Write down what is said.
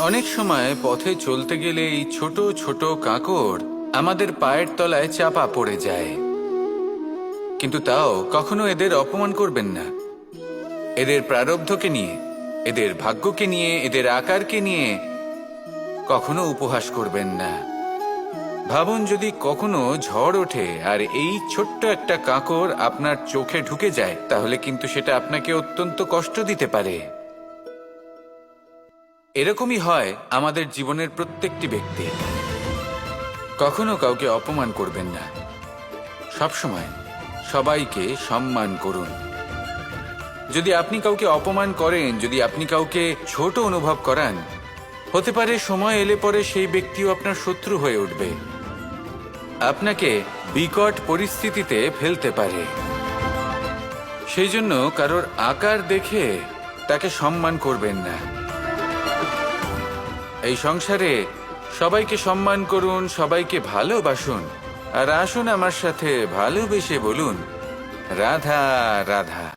অনেক সময় পথে চলতে গেলে এই ছোট ছোট কাঁকড় আমাদের পায়ের তলায় চাপা পড়ে যায়। কিন্তু তাও কখনো এদের অপমান করবেন না। এদের প্রারব্ধকে নিয়ে, এদের ভাগ্যকে নিয়ে, এদের আকারকে নিয়ে কখনো উপহাস করবেন না। ভাবুন যদি কখনো ঝড় ওঠে আর এই ছোট্ট একটা কাঁকড় আপনার চোখে ঢুকে যায়, তাহলে কিন্তু সেটা আপনাকে অত্যন্ত কষ্ট দিতে পারে। এরকমই হয় আমাদের জীবনের প্রত্যেকটি ব্যক্তি। কখনো কাউকে অপমান করবেন না। সবসময় সবাইকে সম্মান করুন। যদি আপনি কাউকে অপমান করেন, যদি আপনি কাউকে ছোট অনুভব করান, হতে পারে সময় এলে পরে সেই ব্যক্তিও আপনার শত্রু হয়ে উঠবে। আপনাকে বিকট পরিস্থিতিতে ফেলতে পারে। সেই জন্য কারোর আকার দেখে তাকে সম্মান করবেন না। এই সংসারে সবাইকে সম্মান করুন, সবাইকে ভালোবাসুন। আর আসুন আমার সাথে ভালোবেসে বলুন, রাধা রাধা।